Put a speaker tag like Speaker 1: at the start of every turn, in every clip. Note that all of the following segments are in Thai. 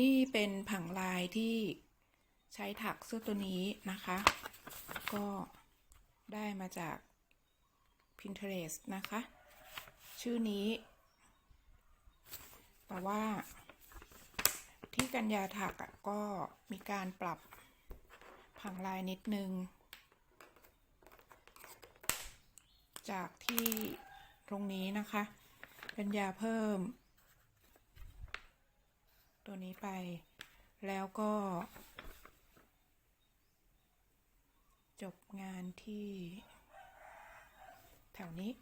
Speaker 1: นี่เป็นผังลายที่ใช้ถักเสื้อตัวนี้นะคะ ก็ได้มาจาก Pinterest นะคะ ชื่อนี้ แต่ว่า ที่กัญญาถักอะก็มีการปรับผังลายนิดนึง จากที่ตรงนี้นะคะ กัญญาเพิ่ม ตัวนี้ไป แล้วก็ จบงานที่ แถวนี้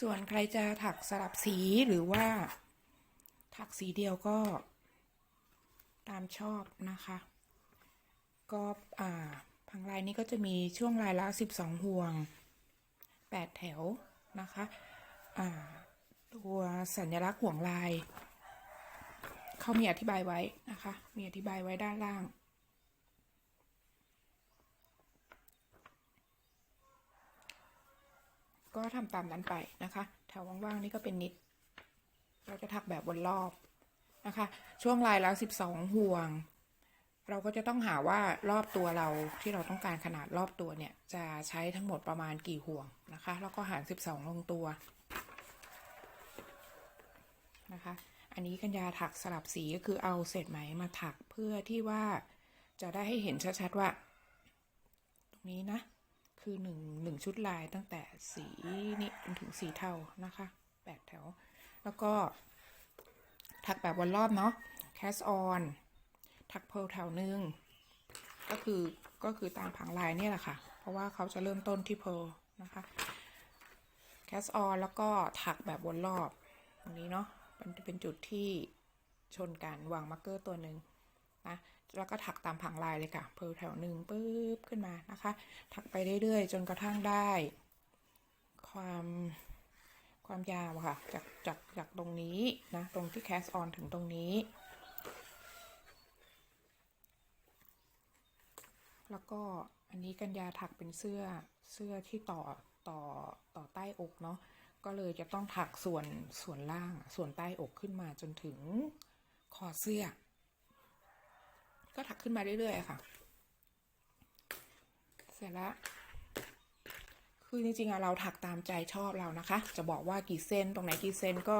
Speaker 1: ส่วนใครจะถักสลับสีหรือว่า ถักสีเดียวก็ตามชอบนะคะ ก็อ่า พังลายนี้ก็จะมีช่วงลายละ 12 ห่วง 8 แถวนะคะตัวสัญลักษณ์ห่วงลาย เขามีอธิบายไว้นะคะ มีอธิบายไว้ด้านล่าง ก็ทำตามนั้นไปนะคะ แถวว่างๆนี่ก็เป็นนิด เราจะถักแบบวนรอบนะคะ ช่วงลายแล้ว 12 ห่วง เราก็จะต้องหาว่ารอบตัวเราที่เราต้องการขนาดรอบตัวเนี่ย จะใช้ทั้งหมดประมาณกี่ห่วงนะคะ แล้วก็หาร 12 ลงตัวนะคะ อันนี้กัญญาถักสลับสีก็คือเอาเศษไหมมาถักเพื่อที่ว่าจะได้ให้เห็นชัดๆว่า ตรงนี้นะ คือหนึ่งหนึ่งชุดลายตั้งแต่สีนี้จนถึงสีเทานะคะแปดแถว แล้วก็ถักแบบวนรอบเนาะ cast on ถักเพลแถวหนึ่งก็คือก็คือตามผังลายเนี่ยแหละค่ะ เพราะว่าเขาจะเริ่มต้นที่เพลนะคะ cast on แล้วก็ถักแบบวนรอบตรงนี้เนาะมันจะเป็นจุดที่ชนกันวางมาร์กเกอร์ตัวหนึ่งนะแล้วก็ถักตามผังลายเลยค่ะเพลแถวหนึ่งปุ๊บขึ้นมานะคะ ถักไปเรื่อยๆ จนกระทั่งได้ ความความยาวค่ะ จากจากจากตรงนี้นะตรงที่ cast on ถึงตรงนี้ แล้วก็อันนี้กัญญาถักเป็นเสื้อเสื้อที่ต่อต่อต่อใต้อกเนาะก็เลยจะต้องถักส่วนส่วนล่างส่วนใต้อกขึ้นมาจนถึงคอเสื้อ ก็ถักขึ้นมาเรื่อยๆค่ะ เสร็จแล้วคือจริงๆอะเราถักตามใจชอบเรานะคะ จะบอกว่ากี่เซนตรงไหนกี่เซนก็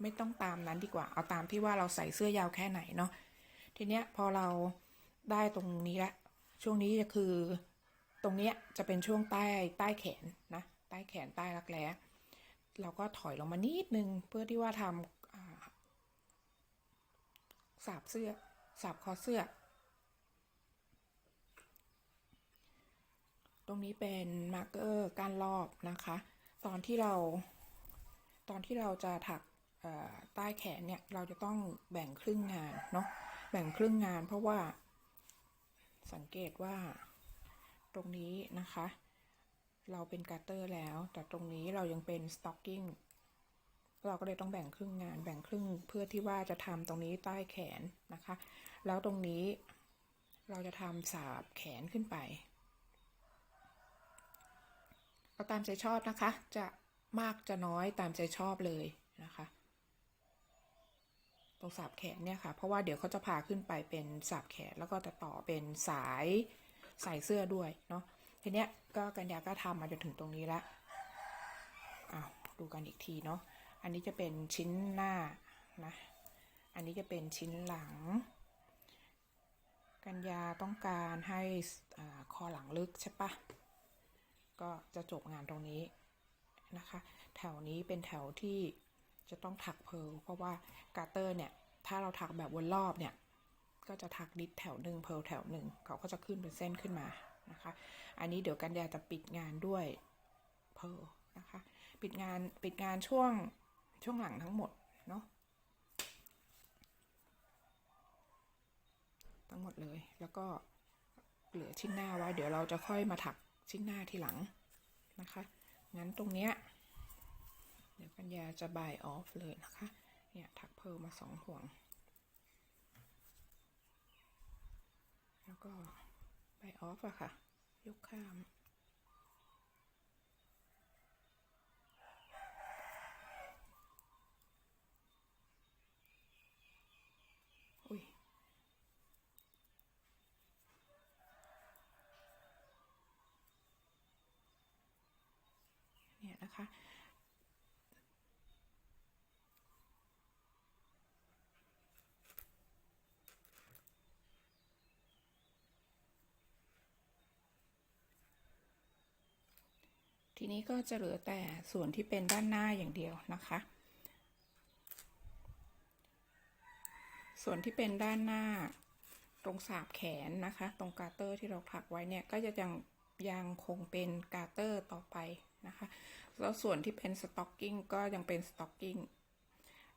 Speaker 1: ไม่ต้องตามนั้นดีกว่า เอาตามที่ว่าเราใส่เสื้อยาวแค่ไหนเนาะทีเนี้ยพอเราได้ตรงนี้ละ ช่วงนี้จะคือ ตรงเนี้ยจะเป็นช่วงใต้ใต้แขนนะ ใต้แขนใต้รักแร้เราก็ถอยลงมานิดนึงเพื่อที่ว่าทำสาบเสื้อสาบคอเสื้อ ตรงนี้เป็นมาร์กเกอร์ก้านรอบนะคะ ตอนที่เราตอนที่เราจะถักใต้แขนเนี่ย เราจะต้องแบ่งครึ่งงานเนาะแบ่งครึ่งงานเพราะว่า สังเกตว่าตรงนี้นะคะ เราเป็นการ์เตอร์แล้ว แต่ตรงนี้เรายังเป็นสต็อกกิ้งเราก็เลยต้องแบ่งครึ่งงานแบ่งครึ่งเพื่อที่ว่าจะทำตรงนี้ใต้แขนนะคะ แล้วตรงนี้เราจะทำสาบแขนขึ้นไปเอาตามใจชอบนะคะ จะมากจะน้อยตามใจชอบเลยนะคะ ตรงสาบแขนเนี่ยค่ะเพราะว่าเดี๋ยวเขาจะพาขึ้นไปเป็นสาบแขนแล้วก็จะต่อเป็นสายใส่เสื้อด้วยเนาะทีเนี้ยก็กัญญาก็ทำมาจนถึงตรงนี้แล้วอ้าวดูกันอีกทีเนาะอันนี้จะเป็นชิ้นหน้านะอันนี้จะเป็นชิ้นหลัง กัญญาต้องการให้อาคอหลังลึกใช่ปะก็จะจบงานตรงนี้นะคะ แถวนี้เป็นแถวที่ จะต้องถักเพร์ลเพราะว่ากาเตอร์เนี่ย ถ้าเราถักแบบวนรอบเนี่ย ก็จะถักดิดแถวหนึ่งเพร์ลแถวหนึ่งเขาก็จะขึ้นเป็นเส้นขึ้นมานะคะ อันนี้เดี๋ยวกันยาจะปิดงานด้วยเพร์ลนะคะ ปิดงานปิดงานช่วงช่วงหลังทั้งหมดเนาะทั้งหมดเลยแล้วก็เหลือชิ้นหน้าไว้ เดี๋ยวเราจะค่อยมาถักชิ้นหน้าทีหลังนะคะ งั้นตรงเนี้ย เดี๋ยวกัญญาจะบายออฟเลยนะคะ เนี่ยถักเพร์ลมาสองห่วง แล้วก็บายออฟอะค่ะ ยกข้ามอุ้ยเนี่ยนะคะ ทีนี้ก็จะเหลือแต่ส่วนที่เป็นด้านหน้าอย่างเดียวนะคะ ส่วนที่เป็นด้านหน้าตรงสาบแขนนะคะ ตรงกาเตอร์ที่เราถักไว้เนี่ยก็จะยังยังคงเป็นกาเตอร์ต่อไปนะคะ แล้วส่วนที่เป็นสต็อกกิ้งก็ยังเป็นสต็อกกิ้ง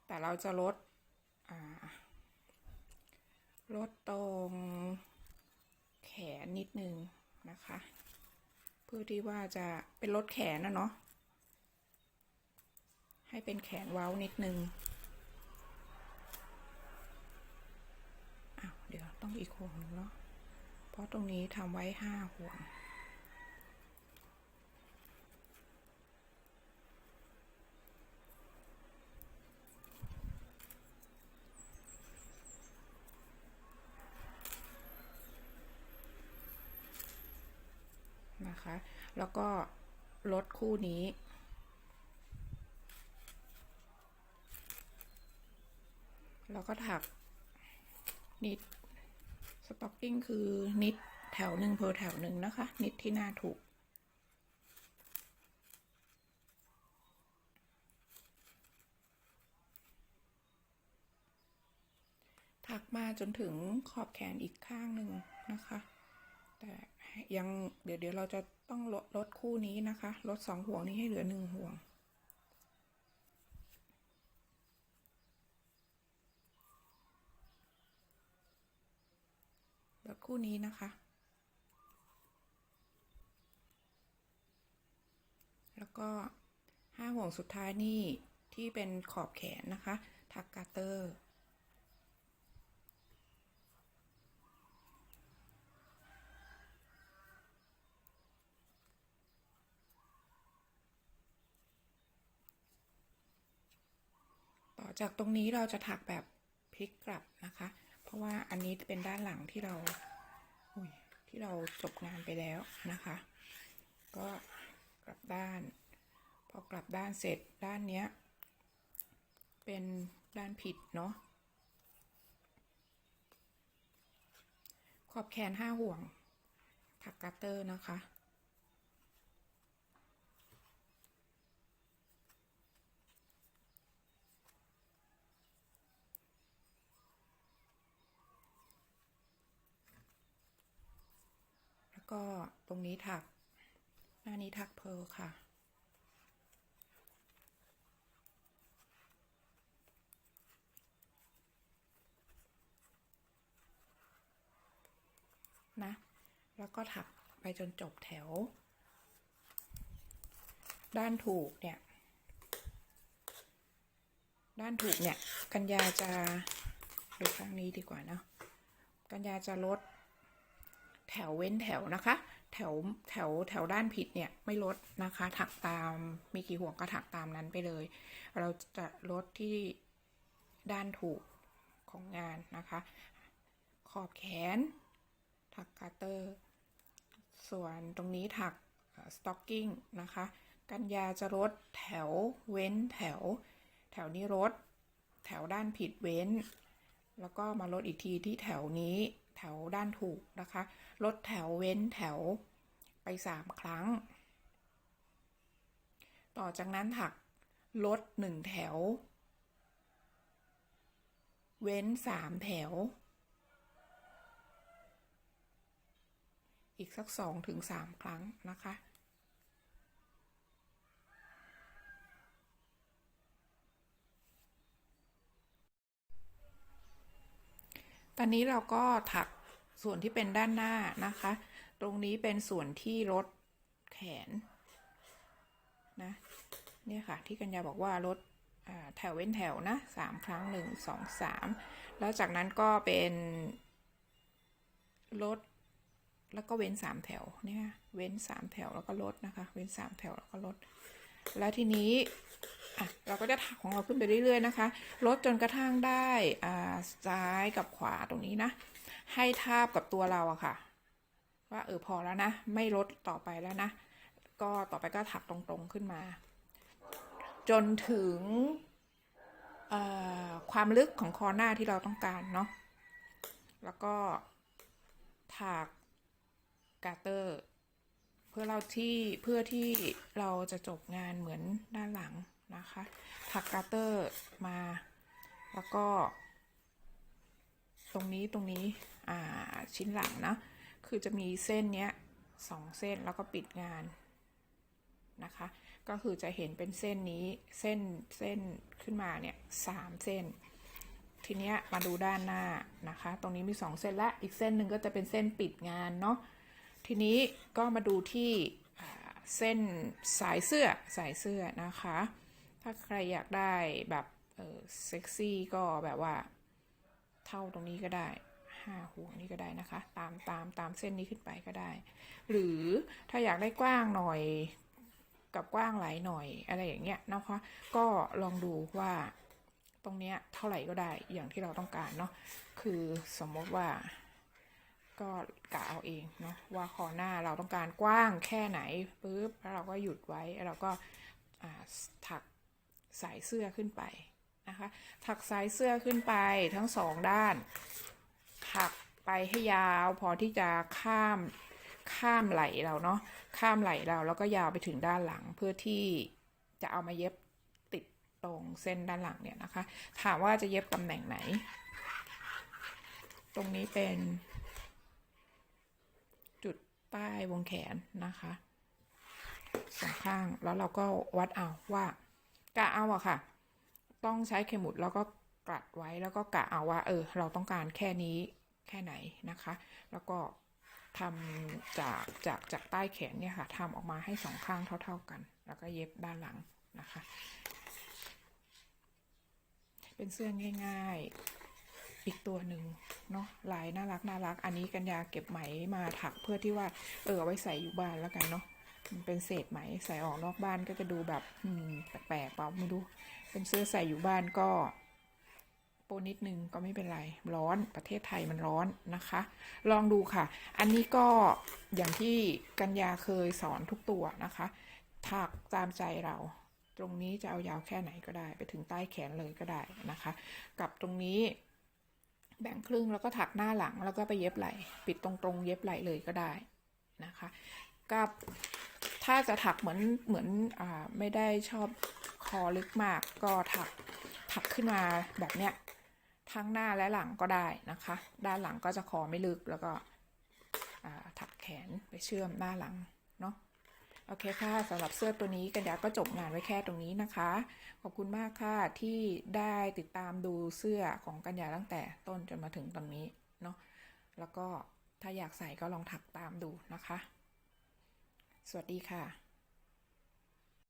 Speaker 1: แต่เราจะลดลดตรงแขนนิดนึงนะคะ พื่อที่ว่าจะเป็นลดแขนนะเนาะให้เป็นแขนเว้านิดนึงอ้าวเดี๋ยวต้องอีกห่วงหนึ่งเนาะเพราะตรงนี้ทำไว้ห้าห่วง นะคะ แล้วก็ลดคู่นี้ แล้วก็ถักนิดสต็อกกิ้งคือนิดแถวหนึ่งเพอแถวหนึ่งนะคะ นิดที่หน้าถูก ถักมาจนถึงขอบแขนอีกข้างหนึ่งนะคะ แต่ยังเดี๋ยวเดี๋ยวเราจะต้องลดลดคู่นี้นะคะ ลดสองห่วงนี้ให้เหลือหนึ่งห่วง ลดคู่นี้นะคะ แล้วก็ห้าห่วงสุดท้ายนี่ที่เป็นขอบแขนนะคะถักกาเตอร์ จากตรงนี้เราจะถักแบบพลิกกลับนะคะ เพราะว่าอันนี้เป็นด้านหลังที่เราที่เราจบงานไปแล้วนะคะ ก็กลับด้าน พอกลับด้านเสร็จด้านเนี้ย เป็นด้านผิดเนาะขอบแขนห้าห่วงถักกัตเตอร์นะคะ ก็ตรงนี้ถัก หน้านี้ถักเพลค่ะ นะ แล้วก็ถักไปจนจบแถว ด้านถูกเนี่ย ด้านถูกเนี่ย กัญญาจะดูข้างนี้ดีกว่าเนะกัญญาจะลด แถวเว้นแถวนะคะ แถวแถวแถวด้านผิดเนี่ยไม่ลดนะคะ ถักตามมีกี่ห่วงก็ถักตามนั้นไปเลย เราจะลดที่ด้านถูกของงานนะคะ ขอบแขน ถักกาเตอร์ ส่วนตรงนี้ถักสต็อกกิ้งนะคะ กันยาจะลดแถวเว้นแถว แถวนี้ลดแถวด้านผิดเว้น แล้วก็มาลดอีกทีที่แถวนี้แถวด้านถูกนะคะ ลดแถวเว้นแถวไปสามครั้ง ต่อจากนั้นถักลดหนึ่งแถว เว้นสามแถว อีกสักสองถึงสามครั้งนะคะตอนนี้เราก็ถัก ส่วนที่เป็นด้านหน้านะคะ ตรงนี้เป็นส่วนที่ลดแขนนะเนี่ยค่ะ ที่กัญญาบอกว่าลดแถวเว้นแถวนะสามครั้งหนึ่งสองสามแล้วจากนั้นก็เป็นลดแล้วก็เว้นสามแถวเนี่ยเว้นสามแถวแล้วก็ลดนะคะ เว้นสามแถวแล้วก็ลด แล้วทีนี้อะเราก็จะถักของเราขึ้นไปเรื่อยๆนะคะ ลดจนกระทั่งได้อ่าซ้ายกับขวาตรงนี้นะ ให้ทาบกับตัวเราอะค่ะ ว่าเออพอแล้วนะ ไม่ลดต่อไปแล้วนะ ก็ต่อไปก็ถักตรงๆขึ้นมา จนถึงความลึกของคอหน้าที่เราต้องการเนาะแล้วก็ถักกาเตอร์ เพื่อเราที่เพื่อที่เราจะจบงานเหมือนด้านหลังนะคะ ถักกาเตอร์มา แล้วก็ ตรงนี้ตรงนี้อ่าชิ้นหลังนะคือจะมีเส้นเนี้ยสองเส้นแล้วก็ปิดงานนะคะ ก็คือจะเห็นเป็นเส้นนี้เส้นเส้นขึ้นมาเนี่ยสามเส้น ทีเนี้ยมาดูด้านหน้านะคะ ตรงนี้มีสองเส้นและอีกเส้นหนึ่งก็จะเป็นเส้นปิดงานเนาะทีนี้ก็มาดูที่เส้นสายเสื้อสายเสื้อนะคะ ถ้าใครอยากได้แบบเซ็กซี่ก็แบบว่า เท่าตรงนี้ก็ได้ห้าห่วงนี้ก็ได้นะคะ ตามตามตามเส้นนี้ขึ้นไปก็ได้ หรือถ้าอยากได้กว้างหน่อยกับกว้างหลายหน่อยอะไรอย่างเงี้ยนะคะ ก็ลองดูว่าตรงเนี้ยเท่าไหร่ก็ได้อย่างที่เราต้องการเนาะคือสมมติว่าก็กะเอาเองเนาะว่าคอหน้าเราต้องการกว้างแค่ไหนปุ๊บแล้วเราก็หยุดไว้แล้วเราก็ถักสายเสื้อขึ้นไป นะคะถักสายเสื้อขึ้นไปทั้งสองด้าน ถักไปให้ยาวพอที่จะข้ามข้ามไหลเราเนาะข้ามไหลเราแล้วก็ยาวไปถึงด้านหลังเพื่อที่จะเอามาเย็บติดตรงเส้นด้านหลังเนี่ยนะคะ ถามว่าจะเย็บตำแหน่งไหน ตรงนี้เป็นจุดใต้วงแขนนะคะสองข้างแล้วเราก็วัดเอาว่ากะเอาอะค่ะ ต้องใช้เข็มหมุดแล้วก็กลัดไว้แล้วก็กะเอาว่า เออ เราต้องการแค่นี้แค่ไหนนะคะ แล้วก็ทำจากจากจากใต้แขนเนี่ยค่ะทำออกมาให้สองข้างเท่า ๆกัน แล้วก็เย็บด้านหลังนะคะ เป็นเสื้อง่าย ๆ อีกตัวหนึ่งเนาะลายน่ารักน่ารัก อันนี้กันยาเก็บไหมมาถักเพื่อที่ว่า เออไว้ใส่อยู่บ้านแล้วกันเนาะมันเป็นเศษไหมใส่ออกนอกบ้านก็จะดูแบบแปลกๆเปล่าไม่รู้ เป็นเสื้อใส่อยู่บ้านก็โปนิดนึงก็ไม่เป็นไร ร้อนประเทศไทยมันร้อนนะคะ ลองดูค่ะ อันนี้ก็อย่างที่กัญญาเคยสอนทุกตัวนะคะถักตามใจเรา ตรงนี้จะเอายาวแค่ไหนก็ได้ ไปถึงใต้แขนเลยก็ได้นะคะ กับตรงนี้แบ่งครึ่งแล้วก็ถักหน้าหลังแล้วก็ไปเย็บไหล่ปิดตรงๆ เย็บไหล่เลยก็ได้นะคะ กับถ้าจะถักเหมือนเหมือนอไม่ได้ชอบ อลึกมากก็ถักถักขึ้นมาแบบเนี้ยทั้งหน้าและหลังก็ได้นะคะ ด้านหลังก็จะคอไม่ลึกแล้วก็ถักแขนไปเชื่อมหน้าหลังเนาะโอเคค่ะสำหรับเสื้อตัวนี้กันยาก็จบงานไว้แค่ตรงนี้นะคะ ขอบคุณมากค่ะที่ได้ติดตามดูเสื้อของกัญญาตั้งแต่ต้นจนมาถึงตรงนี้เนาะแล้วก็ถ้าอยากใส่ก็ลองถักตามดูนะคะ สวัสดีค่ะ